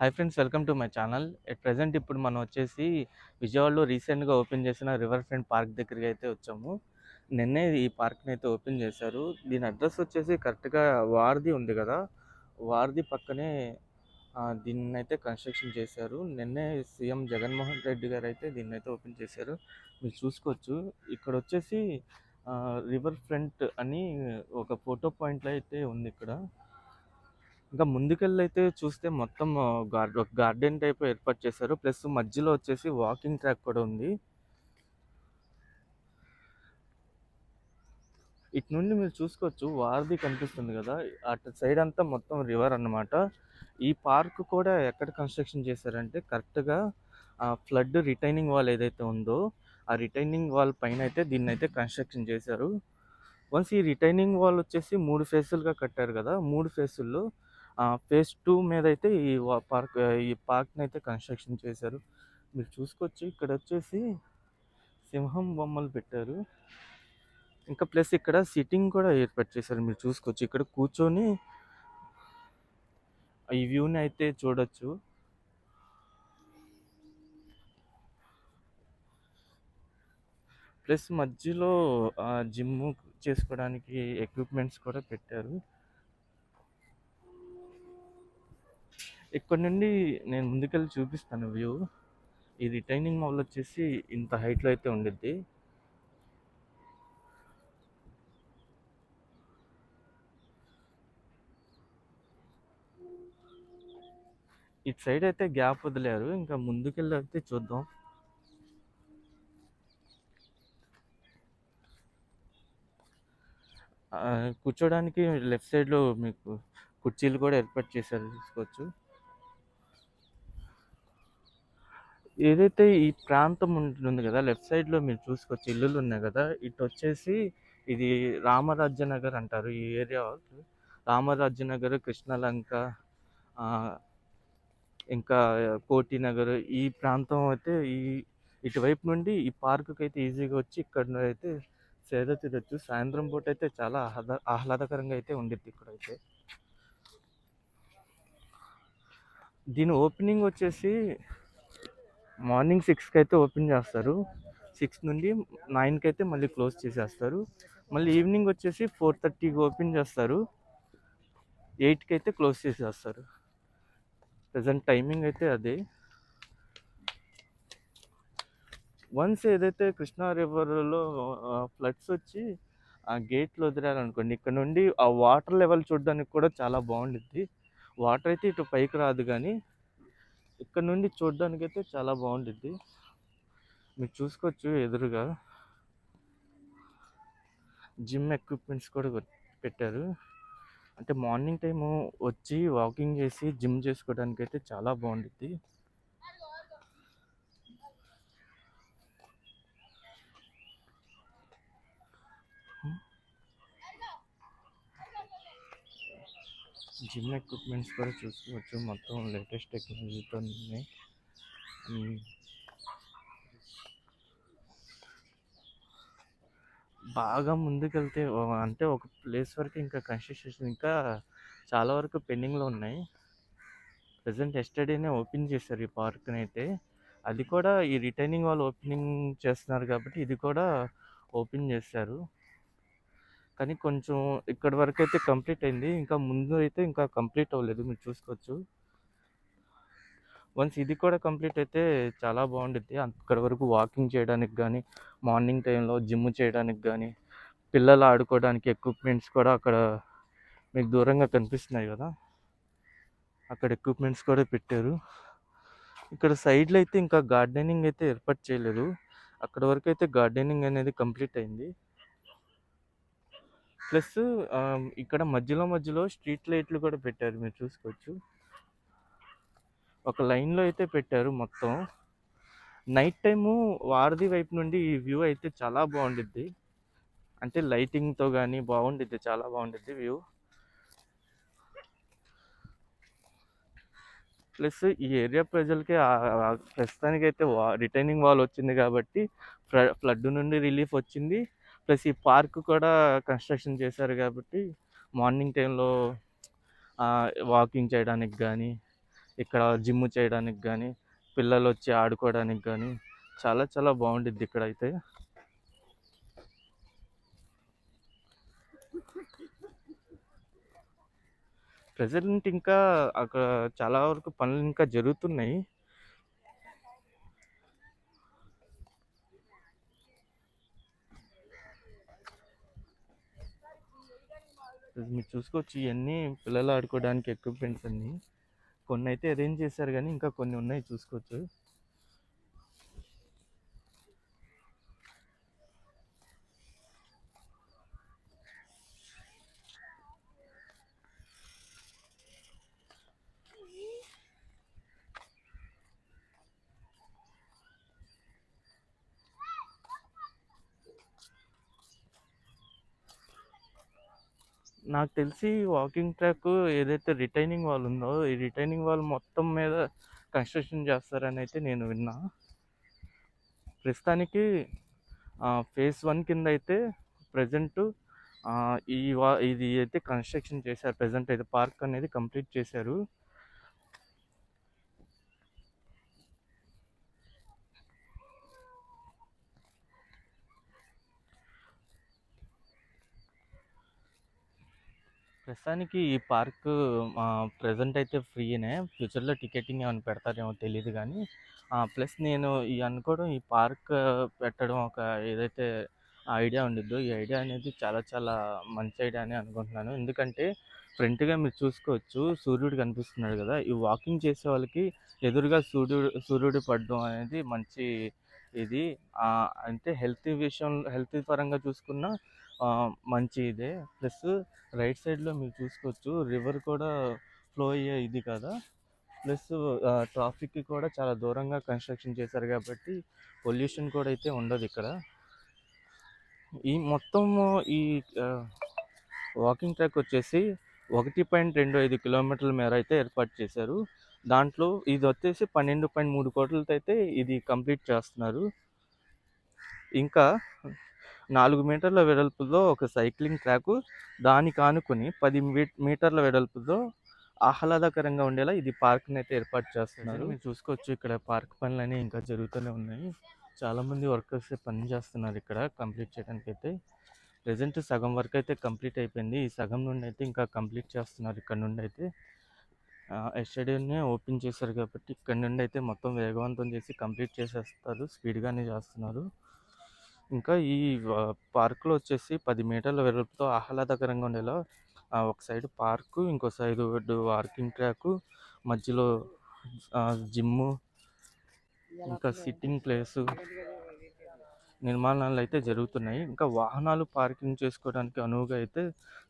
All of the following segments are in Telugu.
Hi friends welcome to my channel. At present ఇప్పుడు మనం వచ్చేసి విజయవాడలో రీసెంట్గా ఓపెన్ చేసిన రివర్ ఫ్రంట్ పార్క్ దగ్గరికి అయితే వచ్చాము. నిన్నే ఈ పార్క్ని అయితే ఓపెన్ చేశారు. దీని అడ్రస్ వచ్చేసి కరెక్ట్గా వారధి ఉంది కదా? వారధి పక్కనే దీన్ని అయితే కన్స్ట్రక్షన్ చేశారు. నిన్నే సీఎం జగన్మోహన్ రెడ్డి గారు అయితే దీన్ని అయితే ఓపెన్ చేశారు. మీరు చూసుకోవచ్చు. ఇక్కడ వచ్చేసి రివర్ ఫ్రంట్ అని ఒక ఫోటో పాయింట్లో అయితే ఉంది ఇక్కడ. ఇంకా ముందుకెళ్ళి అయితే చూస్తే మొత్తం గార్డ్ గార్డెన్ టైప్ ఏర్పాటు చేశారు. ప్లస్ మధ్యలో వచ్చేసి వాకింగ్ ట్రాక్ కూడా ఉంది. ఇటు నుండి మీరు చూసుకోవచ్చు. వారధి కనిపిస్తుంది కదా. అటు సైడ్ అంతా మొత్తం రివర్ అన్నమాట. ఈ పార్క్ కూడా ఎక్కడ కన్స్ట్రక్షన్ చేశారంటే కరెక్ట్గా ఆ ఫ్లడ్ రిటైనింగ్ వాల్ ఏదైతే ఉందో ఆ రిటైనింగ్ వాల్ పైన అయితే దీన్ని అయితే కన్స్ట్రక్షన్ చేశారు. వన్స్ ఈ రిటైనింగ్ వాల్ వచ్చేసి మూడు ఫేసులుగా కట్టారు కదా. మూడు ఫేసుల్లో ఫేజ్ టూ మీద అయితే ఈ పార్క్ ఈ పార్క్ని అయితే కన్స్ట్రక్షన్ చేశారు. మీరు చూసుకోవచ్చు. ఇక్కడ వచ్చేసి సింహం బొమ్మలు పెట్టారు. ఇంకా ప్లస్ ఇక్కడ సిట్టింగ్ కూడా ఏర్పాటు చేశారు. మీరు చూసుకోవచ్చు. ఇక్కడ కూర్చొని ఈ వ్యూని అయితే చూడొచ్చు. ప్లస్ మధ్యలో జిమ్ చేసుకోవడానికి ఎక్విప్మెంట్స్ కూడా పెట్టారు. ఇక్కడ నుండి నేను ముందుకెళ్ళి చూపిస్తాను వ్యూ. ఈ రిటైనింగ్ మాల్ వచ్చేసి ఇంత హైట్లో అయితే ఉండిద్ది. ఇటు సైడ్ అయితే గ్యాప్ వదిలేరు. ఇంకా ముందుకెళ్ళి అయితే చూద్దాం. కూర్చోడానికి లెఫ్ట్ సైడ్లో మీకు కుర్చీలు కూడా ఏర్పాటు చేశారు చూసుకోవచ్చు ఏదైతే ఈ ప్రాంతం ఉంటుంది కదా లెఫ్ట్ సైడ్లో మీరు చూసుకోవచ్చు ఇల్లులు ఉన్నాయి కదా ఇటు వచ్చేసి ఇది రామరాజ్యనగర్ అంటారు ఈ ఏరియా. రామరాజ్యనగర్ కృష్ణలంక ఇంకా కోటి నగర్ ఈ ప్రాంతం అయితే ఈ ఇటువైపు నుండి ఈ పార్కుకి అయితే ఈజీగా వచ్చి ఇక్కడ అయితే సేద తీరొచ్చు. సాయంత్రం పూట అయితే చాలా ఆహ్లాద ఆహ్లాదకరంగా అయితే ఉండిద్ది ఇక్కడైతే. దీని ఓపెనింగ్ వచ్చేసి మార్నింగ్ సిక్స్కి అయితే ఓపెన్ చేస్తారు. సిక్స్ నుండి నైన్కి అయితే మళ్ళీ క్లోజ్ చేసేస్తారు. మళ్ళీ ఈవినింగ్ వచ్చేసి ఫోర్ థర్టీకి ఓపెన్ చేస్తారు. ఎయిట్కి అయితే క్లోజ్ చేసేస్తారు. ప్రజెంట్ టైమింగ్ అయితే అదే. వన్స్ ఏదైతే కృష్ణా రివర్లో ఫ్లడ్స్ వచ్చి ఆ గేట్లు వదిలారనుకోండి ఇక్కడ నుండి ఆ వాటర్ లెవెల్ చూడడానికి కూడా చాలా బాగుండుద్ది. వాటర్ అయితే ఇటు పైకి రాదు కానీ ఇక్కడ నుండి చూడడానికి అయితే చాలా బాగుంటుంది మీరు చూసుకోవచ్చు ఎదురుగా. జిమ్ ఎక్విప్మెంట్స్ కూడా పెట్టారు. అంటే మార్నింగ్ టైము వచ్చి వాకింగ్ చేసి జిమ్ చేసుకోవడానికి అయితే చాలా బాగుంటుంది జిమ్ ఎక్విప్మెంట్స్ కూడా చూసుకోవచ్చు. మొత్తం లేటెస్ట్ టెక్నాలజీతో ఉన్నాయి బాగా ముందుకెళ్తే అంటే ఒక ప్లేస్ వరకు ఇంకా కన్స్ట్రక్షన్ ఇంకా చాలా వరకు పెండింగ్లో ఉన్నాయి. ప్రజెంట్ ఎస్టర్డేనే ఓపెన్ చేశారు ఈ పార్క్ని అయితే అది కూడా ఈ రిటైనింగ్ వాళ్ళు ఓపెనింగ్ చేస్తున్నారు కాబట్టి ఇది కూడా ఓపెన్ చేశారు. కానీ కొంచెం ఇక్కడ వరకు అయితే కంప్లీట్ అయింది. ఇంకా ముందు అయితే ఇంకా కంప్లీట్ అవ్వలేదు. మీరు చూసుకోవచ్చు. వన్స్ ఇది కూడా కంప్లీట్ అయితే చాలా బాగుంటుంది అక్కడ వరకు వాకింగ్ చేయడానికి కానీ మార్నింగ్ టైంలో జిమ్ చేయడానికి కానీ పిల్లలు ఆడుకోవడానికి ఎక్విప్మెంట్స్ కూడా అక్కడ మీకు దూరంగా కనిపిస్తున్నాయి కదా. అక్కడ ఎక్విప్మెంట్స్ కూడా పెట్టారు. ఇక్కడ సైడ్లో అయితే ఇంకా గార్డెనింగ్ అయితే ఏర్పాటు చేయలేదు. అక్కడ వరకు అయితే గార్డెనింగ్ అనేది కంప్లీట్ అయింది. ప్లస్ ఇక్కడ మధ్యలో మధ్యలో స్ట్రీట్ లైట్లు కూడా పెట్టారు మీరు చూసుకోవచ్చు. ఒక లైన్లో అయితే పెట్టారు మొత్తం. నైట్ టైము వారధి వైపు నుండి ఈ వ్యూ అయితే చాలా బాగుండిద్ది. అంటే లైటింగ్తో కానీ బాగుండిద్ది చాలా బాగుండిద్ది వ్యూ. ప్లస్ ఈ ఏరియా ప్రజలకి ప్రస్తుతానికైతే వా రిటైనింగ్ వాల్ వచ్చింది కాబట్టి ఫ్లడ్ నుండి రిలీఫ్ వచ్చింది. ప్లస్ ఈ పార్క్ కూడా కన్స్ట్రక్షన్ చేశారు కాబట్టి మార్నింగ్ టైంలో వాకింగ్ చేయడానికి కానీ ఇక్కడ జిమ్ చేయడానికి కానీ పిల్లలు వచ్చి ఆడుకోవడానికి కానీ చాలా చాలా బాగుండిద్ది ఇక్కడ అయితే ప్రజెంట్ ఇంకా అక్కడ చాలా వరకు పనులు ఇంకా జరుగుతున్నాయి. మీరు చూసుకోవచ్చు. ఇవన్నీ పిల్లలు ఆడుకోవడానికి ఎక్విప్మెంట్స్ అన్నీ. కొన్ని అయితే అరేంజ్ చేశారు కానీ ఇంకా కొన్ని ఉన్నాయి చూసుకోవచ్చు. నాకు తెలిసి వాకింగ్ ట్రాక్ ఏదైతే రిటైనింగ్ వాల్ ఉందో ఈ రిటైనింగ్ వాల్ మొత్తం మీద కన్స్ట్రక్షన్ చేస్తారని అయితే నేను విన్నా. ప్రస్తుతానికి ఫేజ్ వన్ కింద అయితే ప్రజెంట్ ఈ వా ఇది అయితే కన్స్ట్రక్షన్ చేశారు. ప్రజెంట్ అయితే పార్క్ అనేది కంప్లీట్ చేశారు. ప్రస్తుతానికి ఈ పార్క్ ప్రజెంట్ అయితే ఫ్రీనే. ఫ్యూచర్లో టికెటింగ్ ఏమైనా పెడతారేమో తెలియదు కానీ ప్లస్ నేను ఈ అనుకోవడం ఈ పార్క్ పెట్టడం ఒక ఏదైతే ఐడియా ఉండిద్దో ఈ ఐడియా అనేది చాలా చాలా మంచి ఐడియా అని అనుకుంటున్నాను. ఎందుకంటే ఫ్రంట్గా మీరు చూసుకోవచ్చు సూర్యుడు కనిపిస్తున్నాడు కదా. ఈ వాకింగ్ చేసే వాళ్ళకి ఎదురుగా సూర్యుడు సూర్యుడు పడడం అనేది మంచి ఇది. అంటే హెల్త్ విషయం హెల్త్ పరంగా చూసుకున్న మంచి ఇదే ప్లస్ రైట్ సైడ్లో మీరు చూసుకోవచ్చు రివర్ కూడా ఫ్లో అయ్యే ఇది కదా. ప్లస్ ట్రాఫిక్కి కూడా చాలా దూరంగా కన్స్ట్రక్షన్ చేశారు కాబట్టి పొల్యూషన్ కూడా అయితే ఉండదు ఇక్కడ. ఈ మొత్తం ఈ వాకింగ్ ట్రాక్ వచ్చేసి ఒకటి పాయింట్ రెండు ఐదు కిలోమీటర్ల మేర అయితే ఏర్పాటు చేశారు. దాంట్లో ఇది వచ్చేసి పన్నెండు పాయింట్ మూడు కోట్లతో అయితే ఇది కంప్లీట్ చేస్తున్నారు. ఇంకా నాలుగు మీటర్ల వెడల్పులో ఒక సైక్లింగ్ ట్రాకు దానికి ఆనుకుని పది మీటర్ల వెడల్పుతో ఆహ్లాదకరంగా ఉండేలా ఇది పార్క్ని అయితే ఏర్పాటు చేస్తున్నారు. మీరు చూసుకోవచ్చు ఇక్కడ పార్క్ పనులు ఇంకా జరుగుతూనే ఉన్నాయి. చాలామంది వర్కర్స్ పని చేస్తున్నారు ఇక్కడ కంప్లీట్ చేయడానికి అయితే ప్రజెంట్ సగం వర్క్ అయితే కంప్లీట్ అయిపోయింది. ఈ సగం నుండి అయితే ఇంకా కంప్లీట్ చేస్తున్నారు ఇక్కడ నుండి అయితే. ఎస్టర్డేనే ఓపెన్ చేశారు కాబట్టి ఇక్కడ నుండి అయితే మొత్తం వేగవంతం చేసి కంప్లీట్ చేసేస్తారు. స్పీడ్గానే చేస్తున్నారు. ఇంకా ఈ పార్క్లో వచ్చేసి పది మీటర్ల వెడల్పుతో ఆహ్లాదకరంగా ఉండేలా ఒక సైడ్ పార్కు ఇంకో సైడ్ వాకింగ్ ట్రాక్ మధ్యలో జిమ్ము ఇంకా సిట్టింగ్ ప్లేసు. నిర్మాణాలు అయితే జరుగుతున్నాయి. ఇంకా వాహనాలు పార్కింగ్ చేసుకోవడానికి అనువుగా అయితే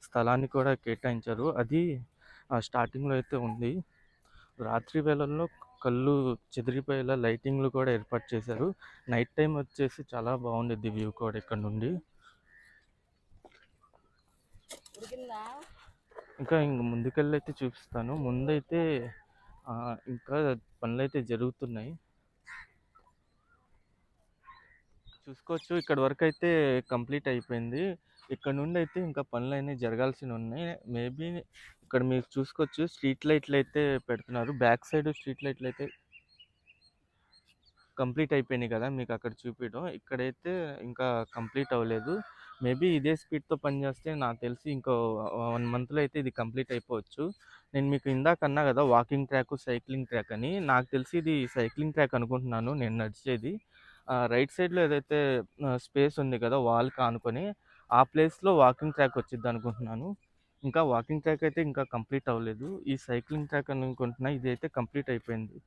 స్థలాన్ని కూడా కేటాయించారు. అది స్టార్టింగ్లో అయితే ఉంది. రాత్రి వేళల్లో కళ్ళు చెదిరిపోయేలా లైటింగ్లు కూడా ఏర్పాటు చేశారు. నైట్ టైం వచ్చేసి చాలా బాగుండేది వ్యూ కూడా ఇక్కడ నుండి. ఇంకా ఇంక ముందుకెళ్ళి అయితే చూపిస్తాను. ముందైతే ఇంకా పనులు అయితే జరుగుతున్నాయి. చూసుకోవచ్చు. ఇక్కడ వరకు అయితే కంప్లీట్ అయిపోయింది. ఇక్కడ నుండి అయితే ఇంకా పనులు అనేవి జరగాల్సి ఉన్నాయి మేబీ ఇక్కడ మీరు చూసుకోవచ్చు స్ట్రీట్ లైట్లు అయితే పెడుతున్నారు. బ్యాక్ సైడ్ స్ట్రీట్ లైట్లు అయితే కంప్లీట్ అయిపోయినాయి కదా మీకు అక్కడ చూపించడం ఇక్కడైతే ఇంకా కంప్లీట్ అవ్వలేదు. మేబీ ఇదే స్పీడ్తో పనిచేస్తే నాకు తెలిసి ఇంకో వన్ మంత్లో అయితే ఇది కంప్లీట్ అయిపోవచ్చు. నేను మీకు ఇందాక అన్నా కదా వాకింగ్ ట్రాక్ సైక్లింగ్ ట్రాక్ అని. నాకు తెలిసి ఇది సైక్లింగ్ ట్రాక్ అనుకుంటున్నాను నేను నడిచేది. రైట్ సైడ్లో ఏదైతే స్పేస్ ఉంది కదా వాల్ కానుకొని ఆ ప్లేస్లో వాకింగ్ ట్రాక్ వచ్చిద్ది అనుకుంటున్నాను ఇంకా వాకింగ్ ట్రాక్ అయితే ఇంకా కంప్లీట్ అవ్వలేదు. ఈ సైక్లింగ్ ట్రాక్ అనుకుంటున్నా ఇది అయితే కంప్లీట్ అయిపోయింది.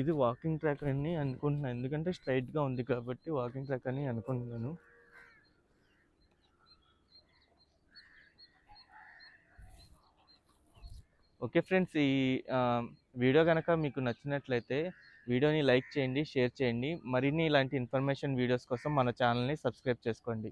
ఇది వాకింగ్ ట్రాక్ అని అనుకుంటున్నాను ఎందుకంటే స్ట్రైట్గా ఉంది కాబట్టి వాకింగ్ ట్రాక్ అని అనుకుంటున్నాను. ఓకే ఫ్రెండ్స్ ఈ వీడియో కనుక మీకు నచ్చినట్లయితే వీడియోని లైక్ చేయండి షేర్ చేయండి. మరిన్ని ఇలాంటి ఇన్ఫర్మేషన్ వీడియోస్ కోసం మన ఛానల్ని సబ్స్క్రైబ్ చేసుకోండి.